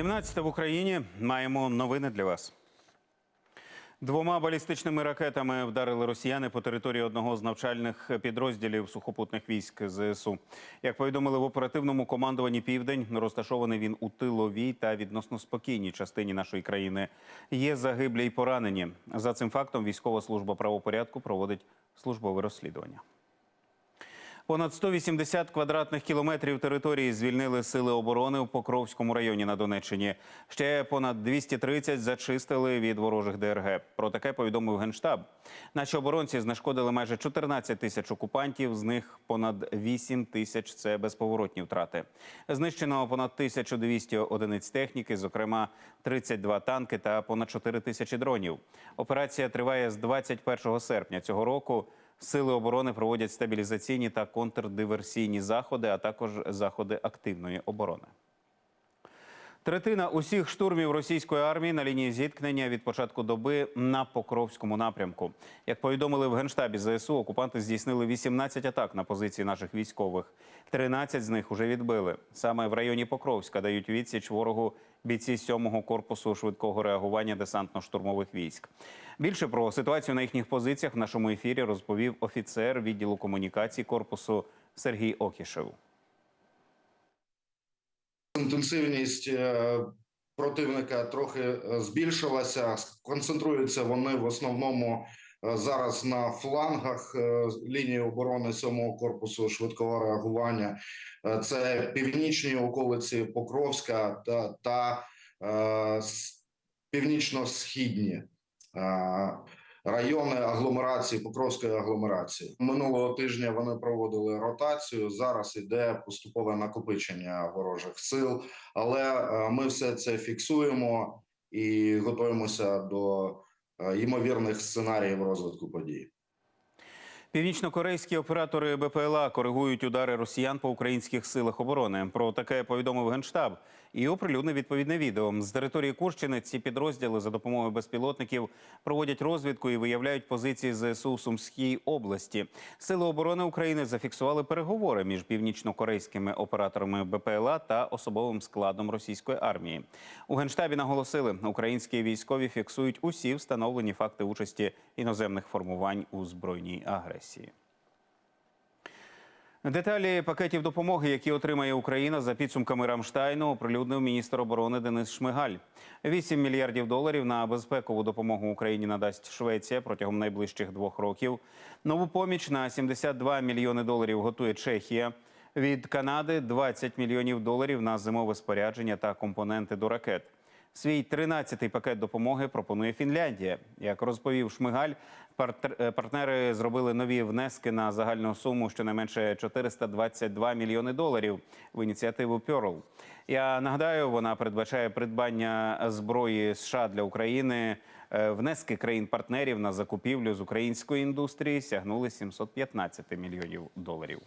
17 в Україні маємо новини для вас. Двома балістичними ракетами вдарили росіяни по території одного з навчальних підрозділів сухопутних військ ЗСУ. Як повідомили в оперативному командуванні Південь, розташований він у тиловій та відносно спокійній частині нашої країни. Є загиблі й поранені. За цим фактом військова служба правопорядку проводить службове розслідування. Понад 180 квадратних кілометрів території звільнили сили оборони у Покровському районі на Донеччині. Ще понад 230 зачистили від ворожих ДРГ. Про таке повідомив генштаб. Наші оборонці знешкодили майже 14 тисяч окупантів. З них понад 8 тисяч це безповоротні втрати. Знищено понад 1200 одиниць техніки, зокрема 32 танки та понад 4 тисячі дронів. Операція триває з 21 серпня цього року. Сили оборони проводять стабілізаційні та контрдиверсійні заходи, а також заходи активної оборони. Третина усіх штурмів російської армії на лінії зіткнення від початку доби на Покровському напрямку. Як повідомили в генштабі ЗСУ, окупанти здійснили 18 атак на позиції наших військових. 13 з них уже відбили. Саме в районі Покровська дають відсіч ворогу бійці 7-го корпусу швидкого реагування десантно-штурмових військ. Більше про ситуацію на їхніх позиціях в нашому ефірі розповів офіцер відділу комунікацій корпусу Сергій Окішев. інтенсивність е, противника трохи е, збільшилася. Концентруються вони в основному зараз на флангах е, лінії оборони 7-го корпусу швидкого реагування. Е, Це північні околиці Покровська та, та е, північно-східні. е, Райони агломерації Покровської агломерації минулого тижня вони проводили ротацію. Зараз іде поступове накопичення ворожих сил, але е, ми все це фіксуємо і готуємося до е, ймовірних сценаріїв розвитку подій. Північнокорейські оператори БПЛА коригують удари росіян по українських силах оборони. Про таке повідомив генштаб і оприлюднив відповідне відео. З території Курщини ці підрозділи за допомогою безпілотників проводять розвідку і виявляють позиції ЗСУ в Сумській області. Сили оборони України зафіксували переговори між північнокорейськими операторами БПЛА та особовим складом російської армії. У генштабі наголосили, українські військові фіксують усі встановлені факти участі іноземних формувань у збройній агресії. Деталі пакетів допомоги, які отримає Україна за підсумками Рамштайну, оприлюднив міністр оборони Денис Шмигаль. 8 мільярдів доларів на безпекову допомогу Україні надасть Швеція протягом найближчих двох років. Нову поміч на 72 мільйони доларів готує Чехія. Від Канади 20 мільйонів доларів на зимове спорядження та компоненти до ракет. Свій 13-й пакет допомоги пропонує Фінляндія. Як розповів Шмигаль, е, партнери зробили нові внески на загальну суму щонайменше 422 мільйони доларів в ініціативу Pearl. Я нагадаю, вона передбачає придбання зброї США для України. Е, Внески країн-партнерів на закупівлю з української індустрії сягнули 715 мільйонів доларів.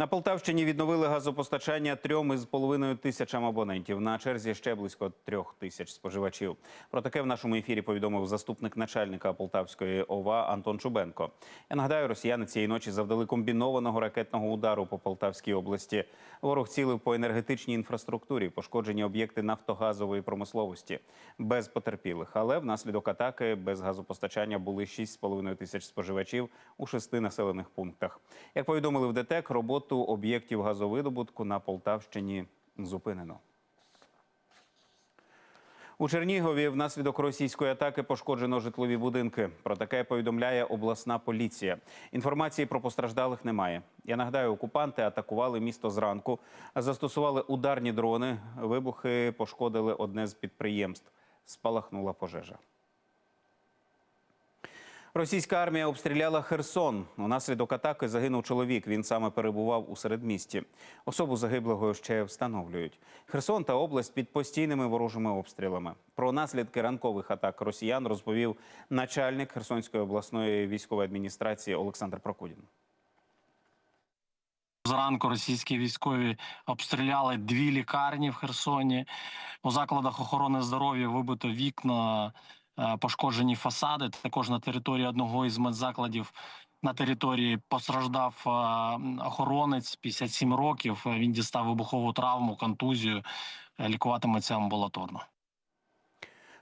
На Полтавщині відновили газопостачання трьом із половиною тисячам абонентів. На черзі ще близько трьох тисяч споживачів. Про таке в нашому ефірі повідомив заступник начальника Полтавської ОВА Антон Чубенко. Я нагадаю, росіяни цієї ночі завдали комбінованого ракетного удару по Полтавській області. Ворог цілив по енергетичній інфраструктурі, пошкоджені об'єкти нафтогазової промисловості без потерпілих. Але внаслідок атаки без газопостачання були 6,5 тисяч споживачів у шести населених пунктах. Як повідомили в ДТЕК, роботу об'єктів газовидобутку на Полтавщині зупинено. У Чернігові внаслідок російської атаки пошкоджено житлові будинки. Про таке повідомляє обласна поліція. Інформації про постраждалих немає. Я нагадаю, окупанти атакували місто зранку, застосували ударні дрони. Вибухи пошкодили одне з підприємств. Спалахнула пожежа. Російська армія обстріляла Херсон. Унаслідок атаки загинув чоловік. Він саме перебував у середмісті. Особу загиблого ще встановлюють. Херсон та область під постійними ворожими обстрілами. Про наслідки ранкових атак росіян розповів начальник Херсонської обласної військової адміністрації Олександр Прокудін. Зранку російські військові обстріляли дві лікарні в Херсоні. У закладах охорони здоров'я вибито вікна, пошкоджені фасади. Також на території одного із медзакладів На території постраждав е, охоронець 57 років. Він дістав вибухову травму, контузію. Е, Лікуватиметься амбулаторно.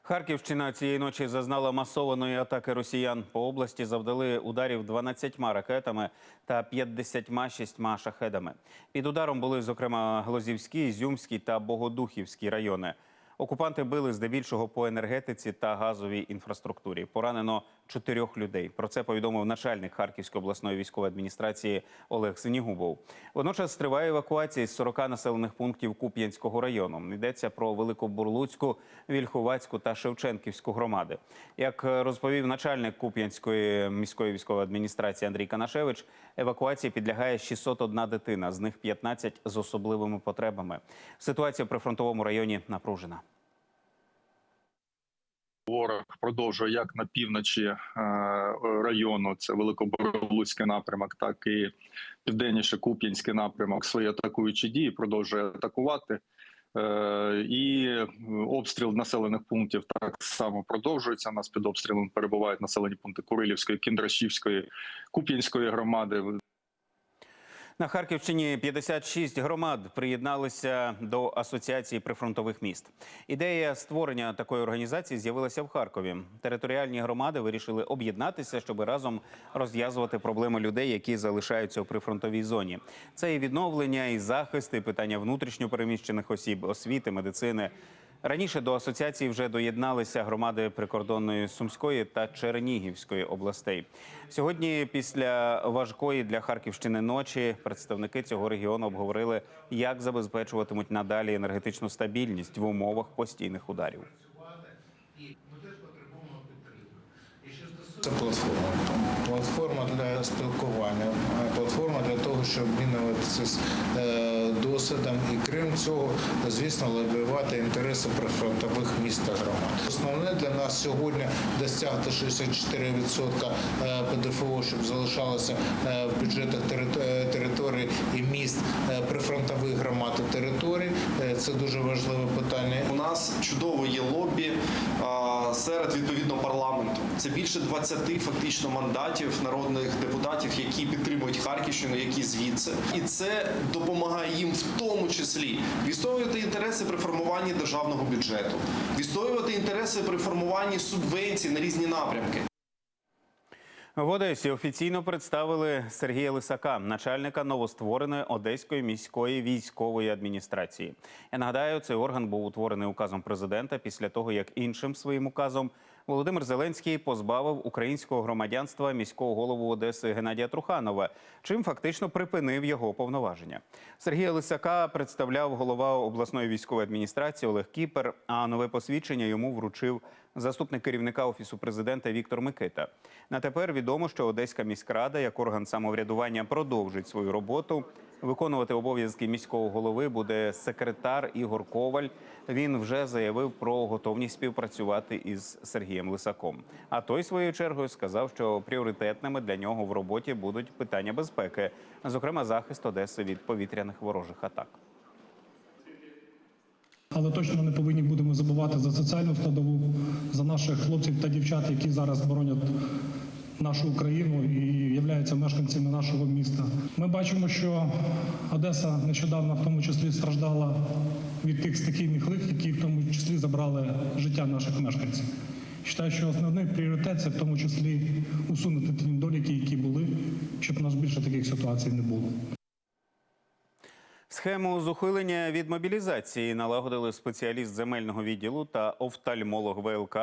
Харківщина цієї ночі зазнала масованої атаки росіян. По області завдали ударів 12 ракетами та 56 шахедами. Під ударом були, зокрема, Глозівський, Ізюмський та Богодухівський райони. Окупанти били здебільшого по енергетиці та газовій інфраструктурі. Поранено чотирьох людей. Про це повідомив начальник Харківської обласної військової адміністрації Олег Синігубов. Водночас триває евакуація з 40 населених пунктів Куп'янського району. Йдеться про Великобурлуцьку, Вільхувацьку та Шевченківську громади. Як розповів начальник Куп'янської міської військової адміністрації Андрій Канашевич, евакуації підлягає 601 дитина, з них 15 з особливими потребами. Ситуація в прифронтовому районі напружена. Ворог продовжує як на півночі е, району, це Великоборлуцький напрямок, так і південніше Куп'янський напрямок. Свої атакуючі дії продовжує атакувати. Е, І обстріл населених пунктів так само продовжується. У нас під обстрілом перебувають населені пункти Курилівської, Кіндрашівської, Куп'янської громади. На Харківщині 56 громад приєдналися до асоціації прифронтових міст. Ідея створення такої організації з'явилася в Харкові. Територіальні громади вирішили об'єднатися, щоб разом розв'язувати проблеми людей, які залишаються у прифронтовій зоні. Це і відновлення, і захист, і питання внутрішньопереміщених осіб, освіти, медицини. Раніше до асоціації вже доєдналися громади прикордонної Сумської та Чернігівської областей. Сьогодні, після важкої для Харківщини ночі, представники цього регіону обговорили, як забезпечуватимуть надалі енергетичну стабільність в умовах постійних ударів. Це платформа. Платформа для спілкування, е, платформа для того, щоб обмінюватися е, і крім цього, звісно, лобіювати інтереси прифронтових міст та громад. Основне для нас сьогодні досягти 64% е, ПДФО, щоб залишалося е, в бюджетах е, територій і міст прифронтових громад і територій. Це дуже важливе питання. У нас чудово є лобі серед відповідно парламенту. Це більше 20 фактично мандатів народних депутатів, які підтримують Харківщину, які звідси, і це допомагає їм в тому числі відстоювати інтереси при формуванні державного бюджету, відстоювати інтереси при формуванні субвенцій на різні напрямки. В Одесі офіційно представили Сергія Лисака, начальника новоствореної Одеської міської військової адміністрації. Я нагадаю, цей орган був утворений указом президента після того, як іншим своїм указом Володимир Зеленський позбавив українського громадянства міського голову Одеси Геннадія Труханова, чим фактично припинив його повноваження. Сергія Лисака представляв голова обласної військової адміністрації Олег Кіпер. А нове посвідчення йому вручив заступник керівника офісу президента Віктор Микита. На тепер відомо, що Одеська міськрада як орган самоврядування продовжить свою роботу. Виконувати обов'язки міського голови буде секретар Ігор Коваль. Він вже заявив про готовність співпрацювати із Сергієм Лисаком. А той своєю чергою сказав, що пріоритетними для нього в роботі будуть питання безпеки, зокрема захист Одеси від повітряних ворожих атак. Але точно не повинні будемо забувати за соціальну складову, за наших хлопців та дівчат, які зараз боронять нашу Україну і являються мешканцями нашого міста. Ми бачимо, що Одеса нещодавно в тому числі страждала від тих стихійних лих, які в тому числі забрали життя наших мешканців. Вважаю, що основний пріоритет це в тому числі усунути ті недоліки, які були, щоб у нас більше таких ситуацій не було. Схему з ухилення від мобілізації налагодили спеціаліст земельного відділу та офтальмолог ВЛК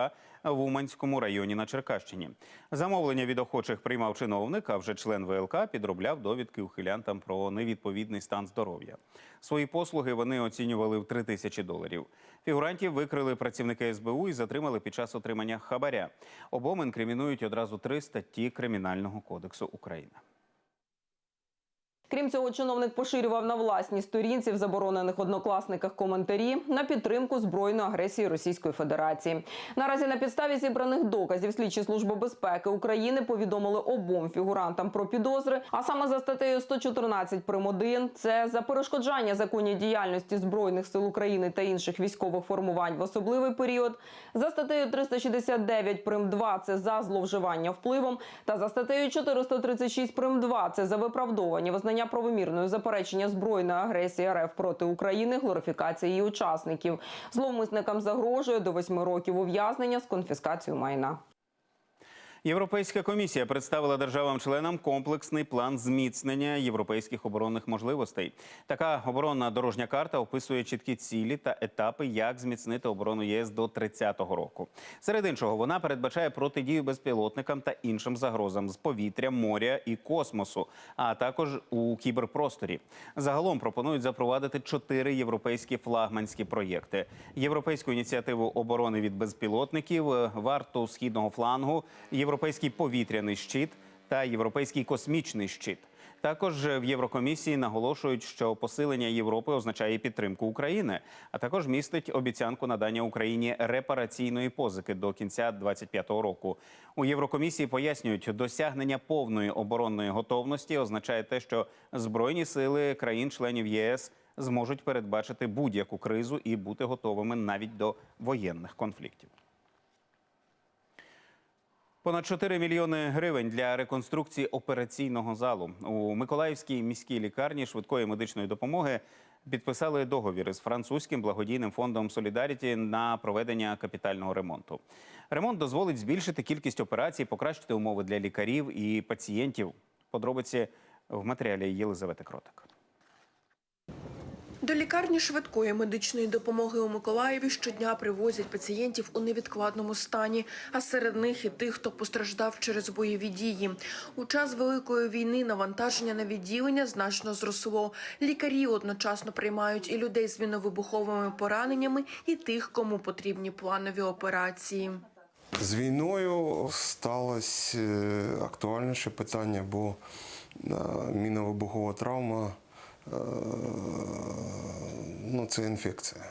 в Уманському районі на Черкащині. Замовлення від охочих приймав чиновник, а вже член ВЛК підробляв довідки ухилянтам про невідповідний стан здоров'я. Свої послуги вони оцінювали в 3 тисячі доларів. Фігурантів викрили працівники СБУ і затримали під час отримання хабаря. Обом інкримінують одразу три статті Кримінального кодексу України. Крім цього, чиновник поширював на власній сторінці в заборонених однокласниках коментарі на підтримку збройної агресії Російської Федерації. Наразі на підставі зібраних доказів слідчі служби безпеки України повідомили обом фігурантам про підозри. А саме за статтею 114 прим. 1 – це за перешкоджання законній діяльності збройних сил України та інших військових формувань в особливий період. За статтею 369 прим. 2 – це за зловживання впливом. Та за статтею 436 прим. 2 – це за виправдовування визнання правомірної заперечення збройної агресії РФ проти України, глорифікації її учасників. Зловмисникам загрожує до восьми років ув'язнення з конфіскацією майна. Європейська комісія представила державам-членам комплексний план зміцнення європейських оборонних можливостей. Така оборонна дорожня карта описує чіткі цілі та етапи, як зміцнити оборону ЄС до 30-го року. Серед іншого, вона передбачає протидію безпілотникам та іншим загрозам з повітря, моря і космосу, а також у кіберпросторі. Загалом пропонують запровадити чотири європейські флагманські проєкти: європейську ініціативу оборони від безпілотників, варту східного флангу, європейський повітряний щит та європейський космічний щит. Також в Єврокомісії наголошують, що посилення Європи означає підтримку України, а також містить обіцянку надання Україні репараційної позики до кінця 2025 року. У Єврокомісії пояснюють, досягнення повної оборонної готовності означає те, що збройні сили країн-членів ЄС зможуть передбачити будь-яку кризу і бути готовими навіть до воєнних конфліктів. Понад 4 мільйони гривень для реконструкції операційного залу у Миколаївській міській лікарні швидкої медичної допомоги підписали договір з французьким благодійним фондом Солідаріті на проведення капітального ремонту. Ремонт дозволить збільшити кількість операцій, покращити умови для лікарів і пацієнтів. Подробиці в матеріалі Єлизавети Кротик. До лікарні швидкої медичної допомоги у Миколаєві щодня привозять пацієнтів у невідкладному стані, а серед них і тих, хто постраждав через бойові дії. У час великої війни навантаження на відділення значно зросло. Лікарі одночасно приймають і людей з міновибуховими пораненнями, і тих, кому потрібні планові операції. З війною сталося е, актуальніше питання, бо е, міновибухова травма ну, це інфекція.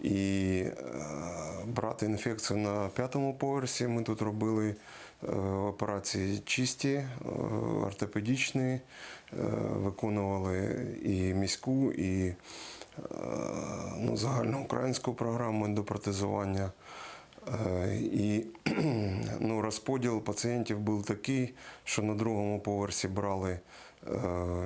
І е, брати інфекцію на п'ятому поверсі ми тут робили е, операції чисті, е, ортопедичні, е, виконували і міську, і ну, загальноукраїнську програму ендопротезування. І ну, розподіл пацієнтів був такий, що на другому поверсі брали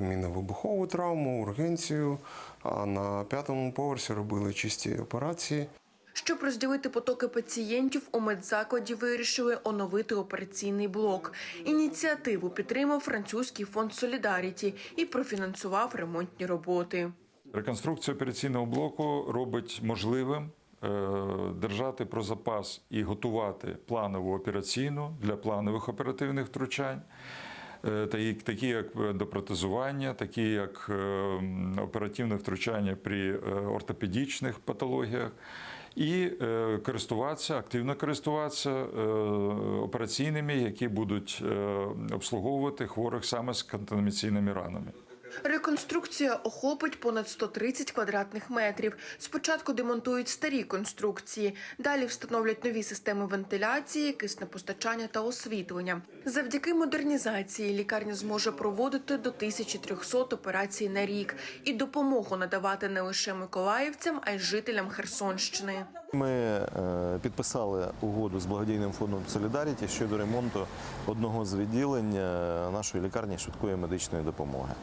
міновибухову травму, ургенцію, а на п'ятому поверсі робили чисті операції. Щоб розділити потоки пацієнтів, у медзакладі вирішили оновити операційний блок. Ініціативу підтримав французький фонд Солідаріті і профінансував ремонтні роботи. Реконструкція операційного блоку робить можливим е, держати про запас і готувати планову операційну для планових оперативних втручань. Е, такі- як допротезування, такі як е, оперативне втручання при ортопедічних патологіях, і е, користуватися, активно користуватися е, операційними, які будуть е, обслуговувати хворих саме з контамінаційними ранами. Реконструкція охопить понад 130 квадратних метрів. Спочатку демонтують старі конструкції, далі встановлять нові системи вентиляції, киснепостачання та освітлення. Завдяки модернізації лікарня зможе проводити до 1300 операцій на рік і допомогу надавати не лише миколаївцям, а й жителям Херсонщини. Ми е, підписали угоду з благодійним фондом Солідаріті щодо ремонту одного з відділень е, нашої лікарні швидкої медичної допомоги.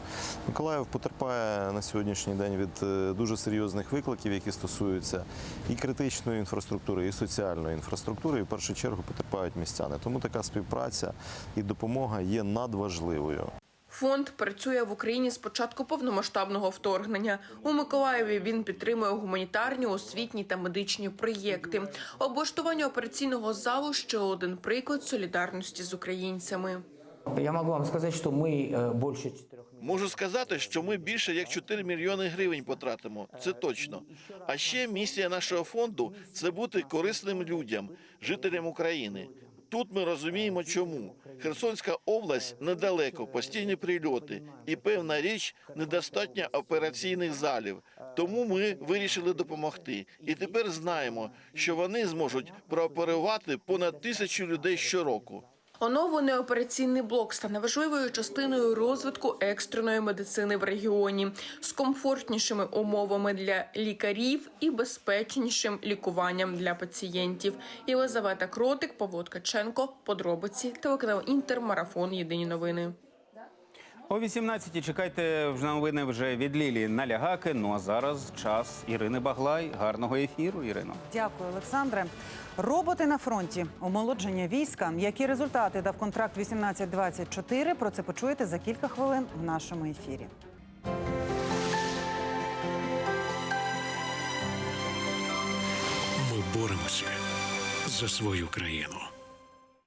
Миколаїв потерпає на сьогоднішній день від е, дуже серйозних викликів, які стосуються і критичної інфраструктури, і соціальної інфраструктури. І в першу чергу потерпають містяни. Тому така співпраця і допомога є надважливою. Фонд працює в Україні з початку повномасштабного вторгнення. У Миколаєві він підтримує гуманітарні, освітні та медичні проєкти. Облаштування операційного залу ще один приклад солідарності з українцями. Я могу вам сказать, что мы э, больше 4 Можу сказати, що ми більше як 4 мільйони гривень потратимо. Це точно. А ще місія нашого фонду це бути корисним людям, жителям України. Тут ми розуміємо, чому Херсонська область недалеко, постійні прильоти, і певна річ недостатньо операційних залів. Тому ми вирішили допомогти. І тепер знаємо, що вони зможуть прооперувати понад тисячу людей щороку. Оновлений операційний блок стане важливою частиною розвитку екстреної медицини в регіоні з комфортнішими умовами для лікарів і безпечнішим лікуванням для пацієнтів. Єлизавета Кротик, Павло Ткаченко, подробиці, телеканал інтермарафон. Єдині новини. О 18-й чекайте вже новини вже від Лілії Налягаки. Ну а зараз час Ірини Баглай. Гарного ефіру, Ірино. Дякую, Олександре. Роботи на фронті, омолодження війська. Які результати дав контракт 1824? Про це почуєте за кілька хвилин в нашому ефірі. Ми боремося за свою країну.